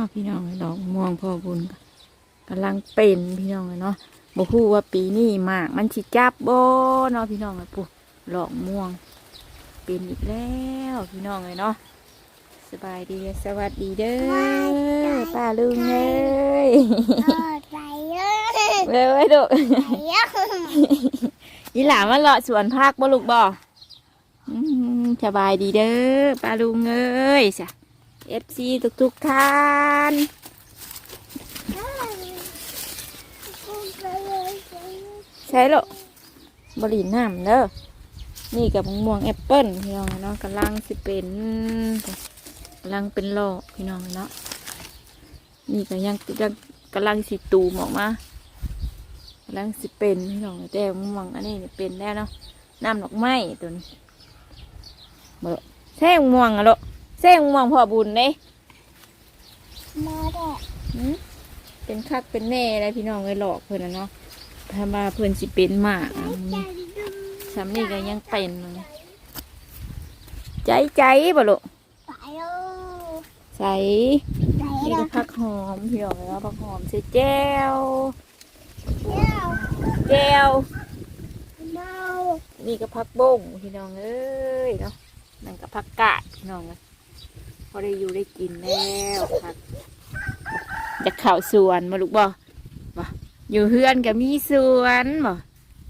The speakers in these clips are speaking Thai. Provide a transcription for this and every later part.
นาะพี่น้องดอกม่วงพ่อบุญกำลังเป็นพี่น้องเนาะบ่ฮู้ว่าปีนี้หมาก มันสิจับบ่เนาะพี่น้องเอ้ยปุ๊ดอกม่วง เป็นอีกแล้วพี่น้องเลยเนาะสบายดีสวัสดีเด้อป้าลุงเอ้ยไปเยอะเลยไว้ดูไปเยอะอีหลานมาเลาะสวนพักบ่ลูกบ่อืมสบายดีเด้อป้าลุงเอ้ยจ้ะ เอฟซีทุกทุกๆท่านใช่หรอบริน้ำเด้อนี่กับม่วงแอปเปิ้ลพี่น้องเนาะกำลังสิเป็นกำลังเป็นโลอกพี่น้องเนาะนี่ก็ยังยังกำลังสิตูมออกมากำลังสิเป็นพี่น้องแต่มะม่วงอันนี้นี่เป็นแล้วเนาะน้ำดอกไม้ตัวนี้เบอแท่ม่วงอะลูก แท่งม่วงพ่อบุญเด้มาแดดหืมเป็นคักเป็นแน่อะไรพี่น้องเลยหลอกเพื่อนนะเนาะถ้ามาเพื่อนสิเป็นหมากอะสำนี่ก็ยังเป็นเลยใจใจบ่ลูกไปเยอะใส่ไปนี่เยก็อะผักหอมพี่น้องแล้วผักหอมใส่แจ้วเยอะแจ้วเมานี่ก็ผักบงพี่น้องเอ้ยเนาะนั่นก็ผักกาดพี่น้องเลย พอได้อยู่ได้กินแล้วผักจะเข่าสวนมาลูกบ่บ่อยู่เฮือนก็มีสวนบ่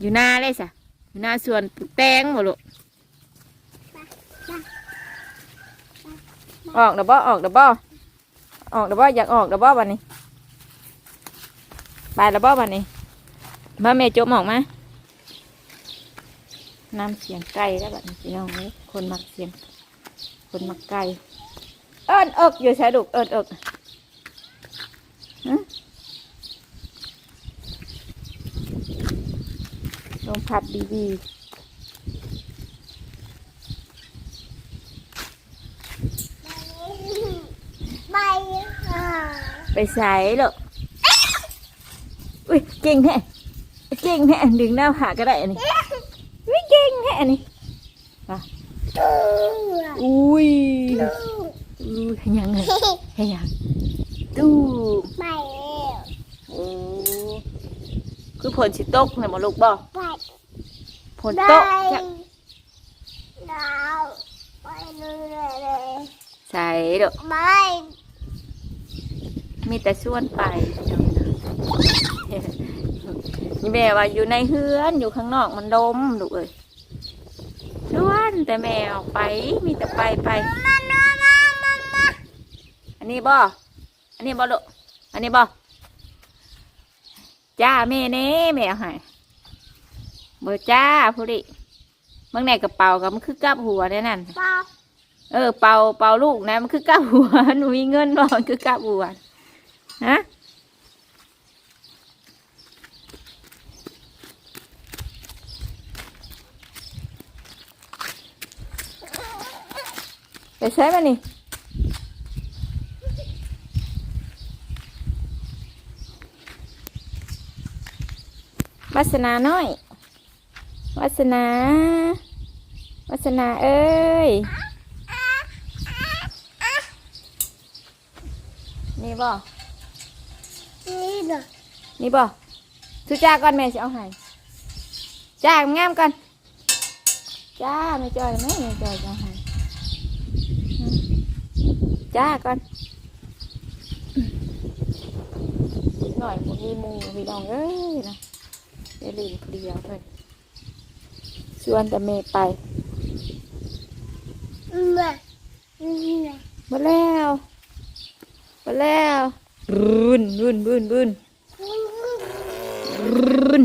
อยู่หน้าเลยสะอยู่หน้าสวนปลูกแตงบ่ลูกออกเดบ่ออกเดบ่ออกเดบ่อยากออกเดบ่บัดนี้ไปแล้วบ่บัดนี้มาแม่จมออกมาน้ำเสียงไก่แล้วแบบนี้พี่น้องเอ้คนมักเสียง คนมักไก่ อิญเอิกอยู่ใช่ดุกเอิญเอิกลมพัดดีๆไปใส่หรอกอุ้ยเก่งแท้เก่งแท้ดึงหน้าผาก็ได้นนี้อุ้ยเก่งแท้อันนี้ตู้อุ้ย ตู้อุ้ยยังไงให้ยังตู้ไปโอ้คือผลสิตกเนี่ยมาลูกบ่ไปผลได้ตกจะดาวไปเลยเลยใส่ดอกไม่มีแต่ส่วนไปนี่แม่ว่าอยู่ในเฮือนอยู่ข้างนอกมันดมลูกเอ้ยส่วนแต่แม่ออกไปมีแต่ไปไป มามามามามา อันนี้บ่อันนี้บ่ลูกอันนี้บ่จ้าแม่เน่แม่เอาให้บ่จ้าผู้ดิเมื่อไหนกระเป๋ากับมันคือกับหัวได้นั่นเปล่าเออเป่าเป่าลูกนะมันคือกลับหัวหนูมีเงินบ่มันคือกลับหัวฮะไปใช้มานี่าสนาน้อย วาสนา วาสนาเอ้ย นี่บ่ นี่เด้อนี่บ่ทุจ้าก่อนแม่สิเอาให้จ้างามก่อน จ้าไม่จอยไหมไม่จอยจะเอาให้อืมจ้าก่อนหน่อยมันมีหมูพี่น้องเอ้ยนะ เดี๋ยวลืมเปลี่ยวเพิ่นชวนแต่เมย์ไปมานี่นะมาแล้วมาแล้วรุนรุนรุนรุนรุน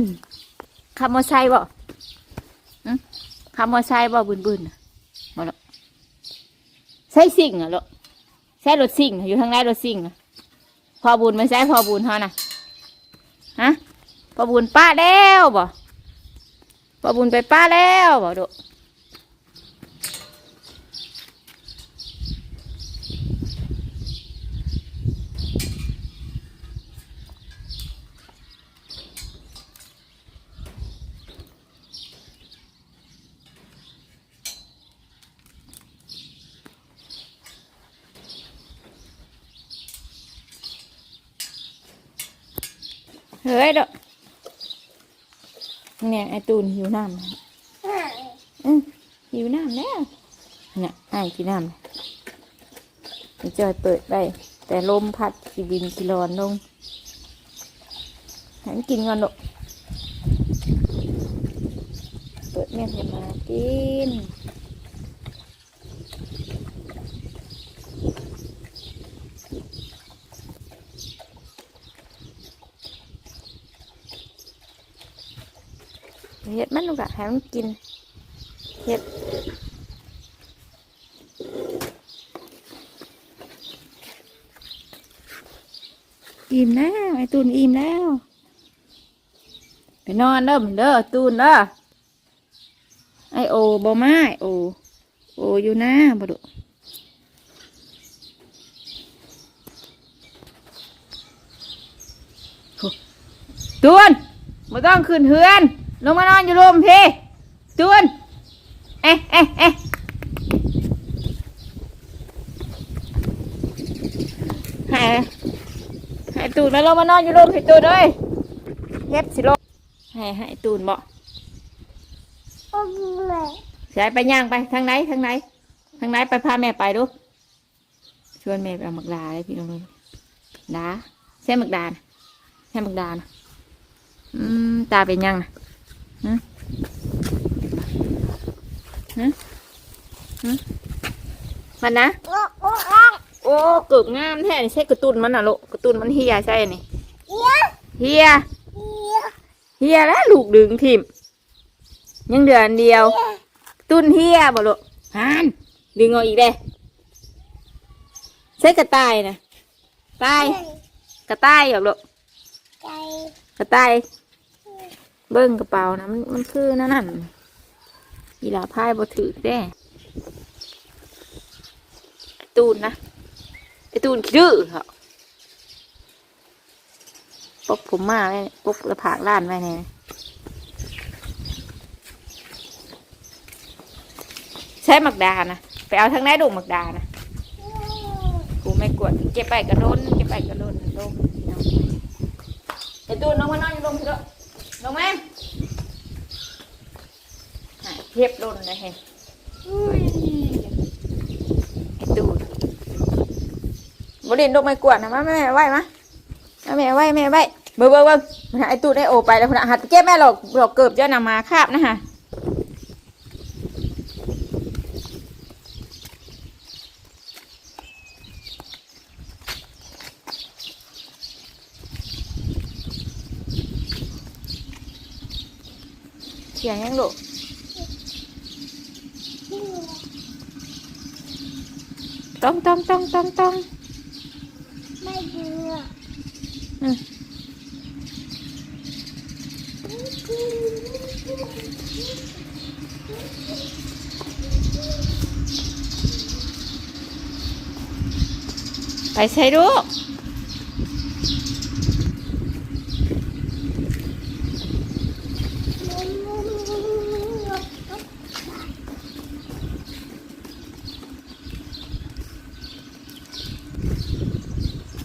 ขับมอไซค์บ่ขับมอไซค์บ่บุนบุนน่ะบ่หรอกใส่สิ่งอะลูกใส่รถสิ่งอยู่ทางไหนรถสิ่งน่ะพอบุญไม่ใช่พอบุญเฮาน่ะฮะ ปะบุญป้าแล้วบ่ปะบุญไปป้าแล้วบ่ดุเฮ้ยดอก เนี่ยไอตูนหิวน้ำอือหิวน้ำแล้วเนี่ยไอ้กินน้ำไอจอยเปิดไปแต่ลมพัดกีบินกีรอนลงหันกินก่อนลูกเปิดแม่ให้มากิน เห็ดมันลูกอะให้มันกินเห็ดอิ่มแล้วไอตูนอิ่มแล้ว ไปนอนเด้อมเด้อตูนเด้อไอโอบอมาไอโอโออยู่หนะบ่ดุตูนไม่ต้องขึ้นเฮือน ลงมานอนอยู่รวมพี่ตูนเอ๊ะเอ๊ะเอ๊ะให้ให้ตูนมาลงมานอนอยู่รวมพี่ตูนเลยเฮ็ดสิลงให้ให้ตูนบ่โอ้แม่ใช้ไปย่างไปทางไหนทางไหนทางไหนไปพาแม่ไปดูชวนแม่ไปเอาหมักดาเลยพี่น้องเลยดาใช่หมักดานะใช่หมักดานะอืมตาเป็นยังนะ ฮะฮะฮะมันนะ โอ้โอ้โอ้โอ้เกือบงามแท้นี่ใช่กระตุนมันน่ะลูกกระตุนมันเฮียใช่นี่เอี๊ยะเฮียเอี๊ยะเฮียแล้วลูกดึงทิมยังเดือนเดียว ตุ้นเฮียบ่ลูกฮานดึงเอาอีกเด้ใช่กระต่ายนะต่ายกระต่ายหรอกลูกไก่กระต่าย เบิ้งกระเป๋านะมันมันคือนั่นนั่นอีลาพายบ่ถือแด้ตูนนะไอตูนขี้ดื้อเหรอปกผมมาไว้ปกกระผากล้านไว้เนี่ยใช้หมักดานะไปเอาทั้งไหนดูหมักดานะกูไม่กวดเก็บไปกระโดนเก็บไปกระโดนลงไอตูนน้องมานอนอยู่ลงเถอะ ลงไหมาเทียบโดนเลยเฮ้ยไอ้ตูนบรินลงไม้กวดนะมาแม่ไหวมะมแม่ไหวแม่ไหวเบิ่งเบิ่งเบิ่งไอตูดได้โอไปแล้วคนน่ะหัดเก็บแม่หรอกหรอกเกือบจะนำมาคาบนะฮะ เสียงยังลูกต้องต้องต้องต้องต้อง ไม่เบื่อ อืม ไปใช้ลูก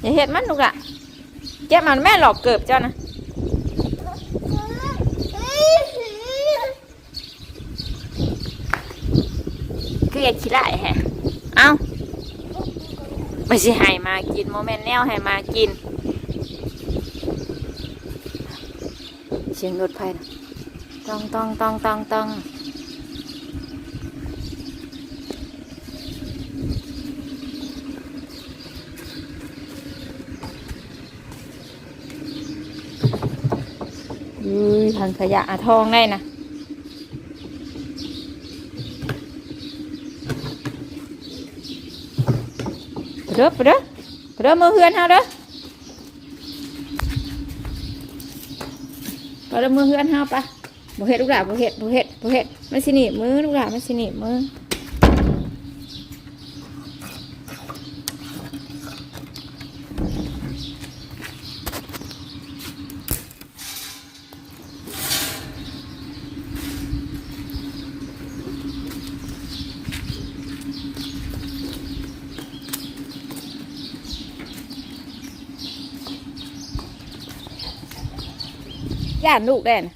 อย่าเห็ดมันลูกอะเจ็บมันแม่หลอกเกิบเจ้านะคืออยากขี้ไล่แฮะเอ้าไม่ใช่ให้มากินโมเมนต์แนวให้มากิน เสียงรถไฟนะต้องต้องต้องต้องต้อง ยทางขยะอาทองได้นะเด้อไปเด้อเด้อมือเฮือนเฮาเด้อไปเด้อมือเฮือนเฮาปะบ่เฮ็ดลูกหลานบ่เฮ็ดบ่เฮ็ดบ่เฮ็ดมันสิหนีบมือลูกหลานมันสิหนีบมือ ย่านลูกได้นะ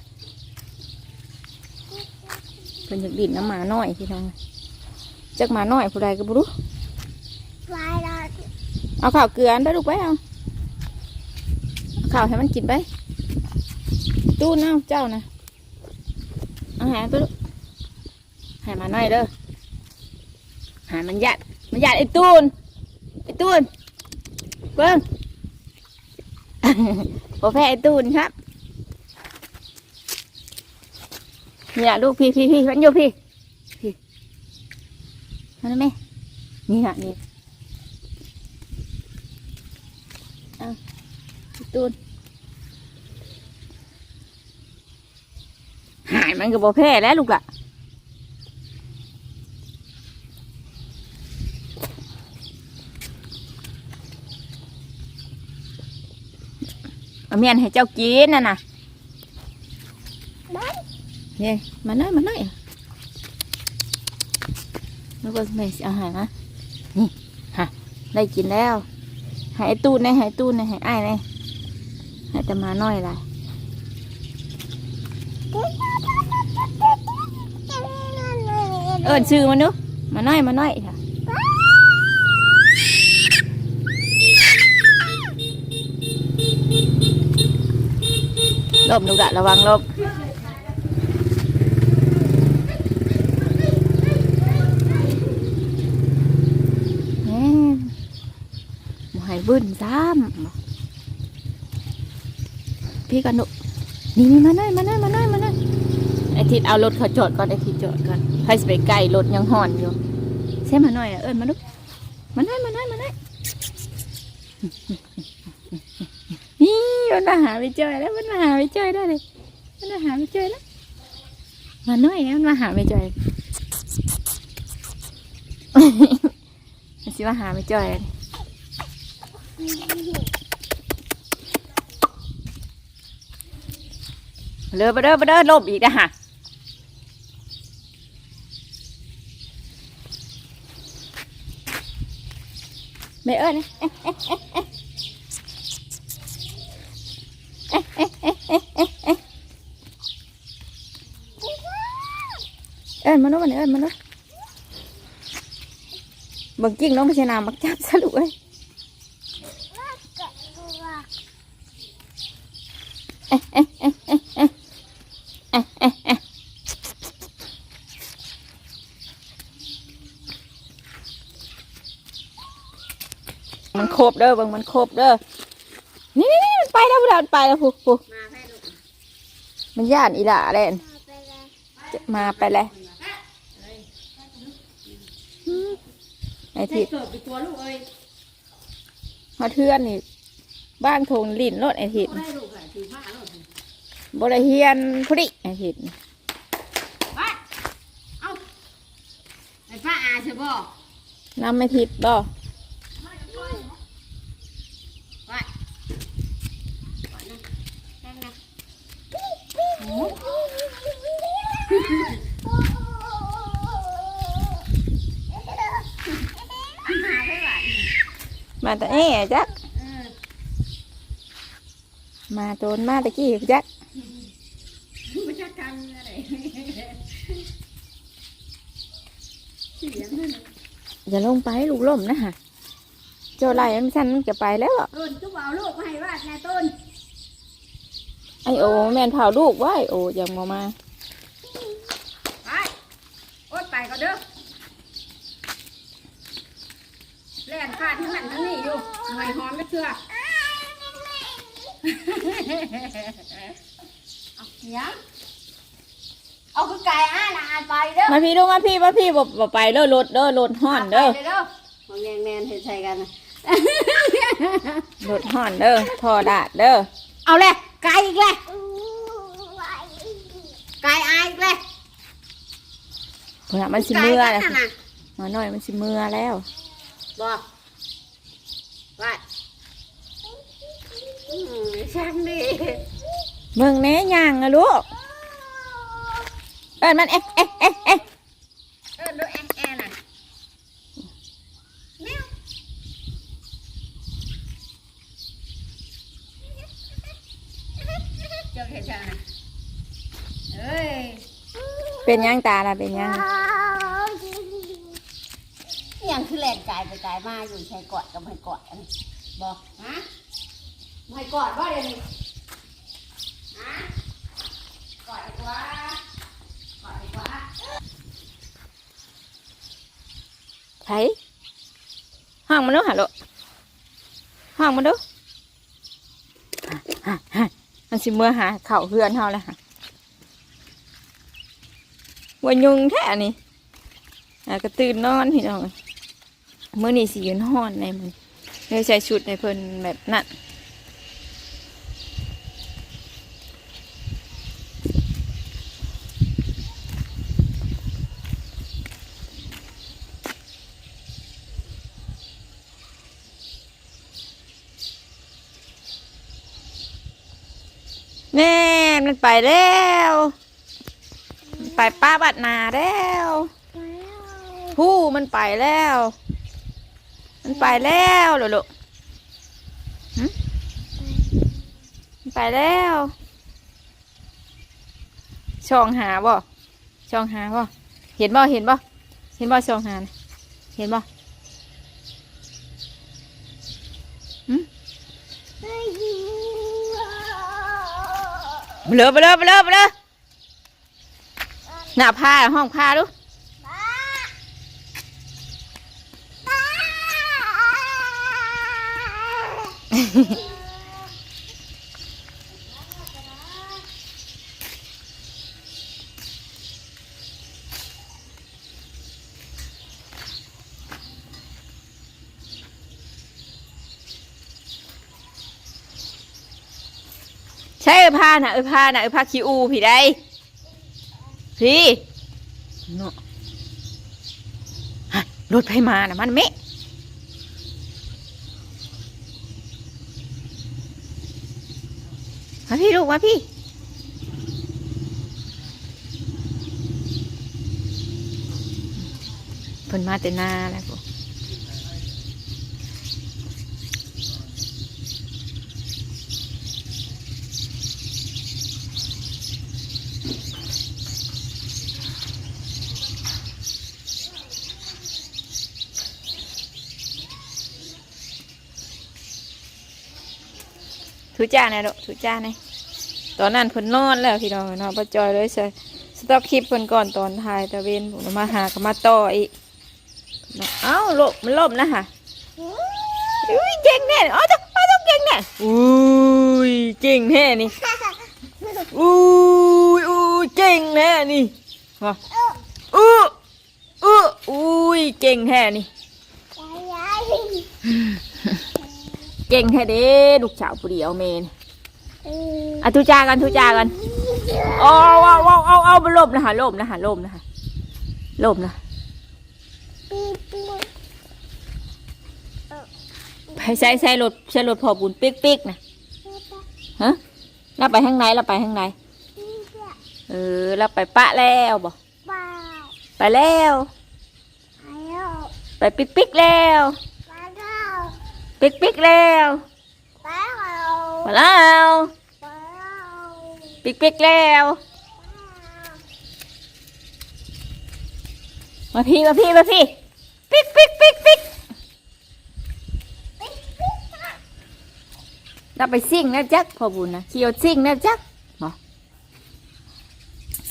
เป็นอยากดินน้ำหมาน้อยพี่น้องจักหมาน้อยผู้ใดก็บ่รู้วายรอดเอาข้าวเกลืออันได้ลูกไปเอาเอาข้าวให้มันกินไปตู้นเอาเจ้านะเอาหาตัวลูกให้หมาน้อยเด้อหามันยัดมันยัดไอ้ตูนไอ้ตูนเบิ้งโอแพ้ไอ้ตูนครับ นี่แหละลูกพี่พี่พี่มันอยู่พี่พี่มันไหมนี่ฮะนี่พี่ตูนหายมันก็บ่แพ้แล้วลูกละเอาเมียนให้เจ้ากินน่ะนะบ้าน เนี่ยมาหน่อยมาหน่อยแล้วก็แม่เอาหายนะนี่ฮะได้กินแล้วหายตูนในหายตูนในหายไอ้ายในหายแต่มาหน่อยละเอิญชื่อมันดูมาน้อยมาน้อยค่ะลมดูกะระวังลมแหม่ บึ้นซ้ำพี่กันหนุนี่นี่มาหน้อยมาหน้อยมาหน้อยมาหน้อยไอทิดเอารถเขาจอดก่อนไอทิดจอดก่อนใครสิไปไกลรถยังห่อนอยู่ใช่มาหน่อยอะเอิญมาดูมาหน่อยมาหน่อยมาหน่อยนี่มันมาหาไปเจอแล้วมันมาหาไปเจอได้เลยมันมาหาไปเจอแล้วมาหน่อยนะมันมาหาไปเจอมันสิมาหาไปเจอเลย เลือไปเด้อไปเด้อลบอีกนะฮะไม่เอ้ยนะเอ้ยเมันนู้นมันเอ้ยมันนู้นบางกิ้งน้องไม่ใช่นามักจับสะลูกเอ้ย มันครบเด้อบางมันครบเด้อ นี่นี่มันไปแล้วมันไปแล้วผูผูมันย่านอีหล่าแล่นมาไปแล้วไอ้ที่มาเทื่อนนี่บ้านทงลิ่นรถไอ้ทิด บริเฮียนพอดิไอ้ทิดไปเอาไอ้ผ้าอาใช่บ่นำไอ้ทิดบ่ไปนั่งนะมาแต่แอ่จักเออมาโจนมาตะกี้จัก ไม่ใช่กันอะไรเสียงนั่นน่ะ อย่าลงไปลูกล่มนะฮะเจ้าไล่มันสั้นมันจะไปแล้วอะต้นตุ๊กเอาลูกมาให้วาดนายต้นไอโอแม่นเผาลูกไว้โอยังมามาไปโอ๊ยไปก็เด้อแล่นฟาดทั้งนั้นทั้งนี้อยู่หน่วยหอมไม่เชื่อเอาเสียง เอาคือไก่อะนะอ่านไปเด้อมาพี่ดูมาพี่มาพี่บ่บ่ไปเด้อรถเด้อรถห่อนเด้อไปเด้อมองแงงแมนเห็นใช่กันนะรถห่อนเด้อทอดาดเด้อเอาเลยไก่อีกเลยอู้วายไก่อายอีกเลยเผื่อมันสิเมื่อไก่แล้วกันน่ะมาหน่อยมันสิเมื่อแล้วบอกว่าอืมช่างดีเมืองแน่ย่างอะลูก เอินมันเอ๊ะเอ๊ะเอ๊ะเอ๊ะเออดูแอนแอนน่ะเนี่ยเจ้าเห็นใช่ไหมเป็นหยังตาล่ะเป็นหยังนี่ยังคือแลนกายไปกายมาอยู่ใช้กอดกับไม่กอดอันนี้บอกฮะไม่กอดว่าเดี๋ยวนี้ฮะกอดดีกว่ากอดดีกว่า ใช่ห้องมันดูหาโลห้องมันดูฮะฮะมันสิเมื่อหาเข่าเพื่อนเฮาแล้วฮะวันยุงแท้อันนี้อะก็ตื่นนอนพี่น้องเมื่อนี่สิยืนห้อนในมันเลยใส่ชุดในเพิ่นแบบนั้นแน่ มันไปแล้วไปป้าบัดนาแล้วผู้มันไปแล้ว มันไปแล้วหรอลูกหึมันไปแล้วช่องหาบ่ช่องหาบ่เห็นบ่เห็นบ่เห็นบ่ช่องหา เห็นบ่ ไปเลยไปเลยไปเลยไปเลยหน้าผ้าห้องผ้าดู ใช่เออผ้านะเออผ้านะเออผ้าคิอูพี่ได้พี่เนาะรถไฟมานะมันเมะมาพี่ลูกมาพี่เพิ่นมาแต่นาแล้ว กูถูจ้าแน่ลูกถูจ้าแน่ตอนนั้นเพิ่นนอนแล้วพี่น้องเนาะป้าจอยเลยใช่สต็อกคลิปเพิ่นก่อนตอนถ่ายตะเวนผมมาหาก็มาต่ออีกเอ้าลบมันลบนะค่ะอุ้ยเก่งแน่อ๋อจ้ะอ๋อจ้ะเก่งแน่อุ้ยเก่งแน่นี่อุ้ยอุ้ยเก่งแน่นี่มาอู้อู้อุ้ยเก่งแท้นี่ เก่งแท้เด้ลูกสาวผู้เดียวเมนอะทุจากันทุจากันเอาเอาเอาเอาเอาเอาลบนะฮะลบนะฮะลบนะฮะลบนะไปใส่ใส่รถใส่รถพอบุญปิ๊กปิ๊กนะฮะเราไปทางไหนเราไปทางไหนเออเราไปปะแล้วบ่ไปแล้ว ไปปิ๊กปิ๊กแล้ว ปิ๊กปิ๊กแล้วมาแล้วปิ๊กปิ๊กแล้วมาพี่มาพี่มาพี่ปิ๊กปิ๊กปิ๊กปิ๊กเราไปซิ่งนะจักพอบุญนะเขียวซิ่งนะจักมา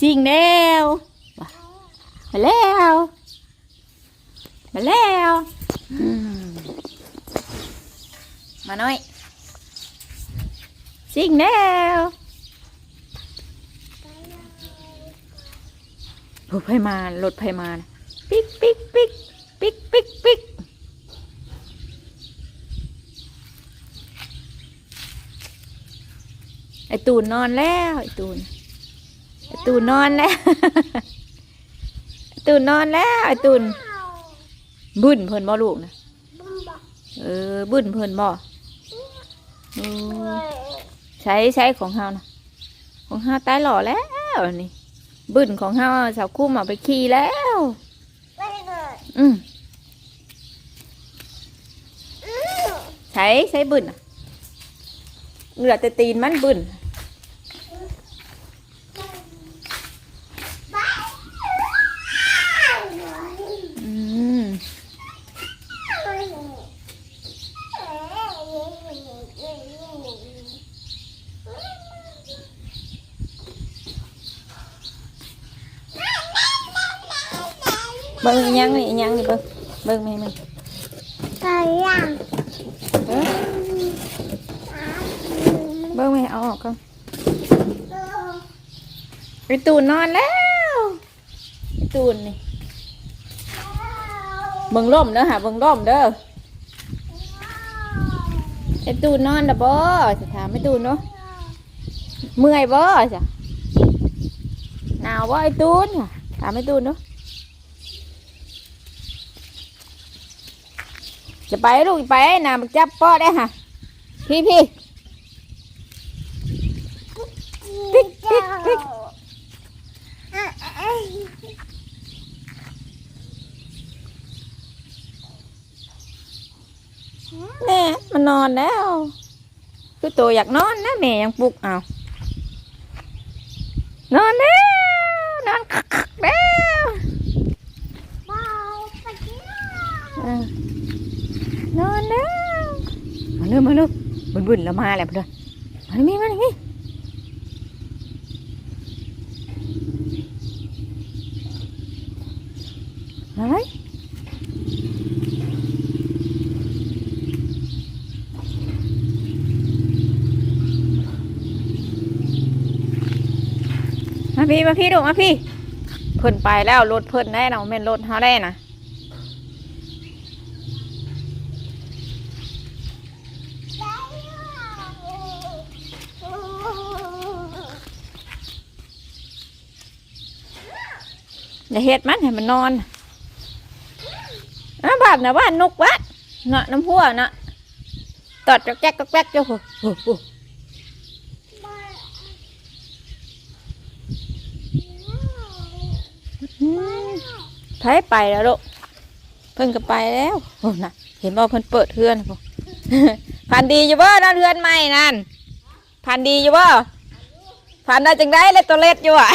ซิ่งแล้วมาแล้ว มาแล้ว มมาหน่อยซิ่งแล้วรถไฟมารถไฟมานะปิ๊กปิ๊กปิ๊กปิ๊กปิ๊กปิ๊กไอตูนนอนแล้วไอตูนไอตูนนอนแล้วไอตูนนอนแล้วไอตูนบึ้นเพิ่นบ่ลูกนะเออบึ้นเพิ่นบ่โอ้ ใช้ใช้ของเฮานะของเฮาตายหล่อแล้วนี่ บึ้นของเฮาสาวคุ้มเอาไปขี่แล้ว อืมใช้ใช้บึ้นน่ะเหลือแต่ตีนมันบึ้น บิ่งอีหยังนี่อีหยังนี่เบิ่งเบิ่งแม่มึงไก่ย่างเออเบิ่งแม่เอาออกก่อนไปตูนนอนแล้วไปตูนนี่เบิ่งร่มเด้อหาเบิ่งร่มเด้อไอตูนนอนนะบ่จะถามไอตูนเนาะเมื่อยบ่จ้ะหนาวบ่ไอตูนค่ะถามไอตูนเนาะ จะไปลูกไปน้ำมันจับป้อได้ค่ะพี่พี่ปิ๊กปิ๊กปิ๊กแม่มันนอนแล้ว คือตัวอยากนอนนะแม่ยังปลุกเอานอนแล้วนอนคักๆแล้ว บายไปกิน เออนอนแล้วมา เร็วมาเร็วบุญบุญแล้วมาแล้วเพื่อนมาเลยมีมาเลยมีมาเลยมาพี่มาพี่ดูมาพี่เพิ่นไปแล้วรถเพิ่นได้เนาะแม่นรถเฮาได้นะ อย่าเฮ็ดมันให้มันนอนอะบ้านนะบ้านนกวัดเนาะน้ำพัวเนาะตอดจอกแจ๊กจอกแจ๊กเจ้าหอืมไผไปแล้วลูกเพิ่นก็ไปแล้วโอ้น่ะ เห็นบ่เพิ่นเปิดเฮือนพอพันดีอยู่บ่นั่นเฮือนใหม่นั่นพันดีอยู่บ่พันได้จังได้เล็ดตัวเล็ดอยู่อะ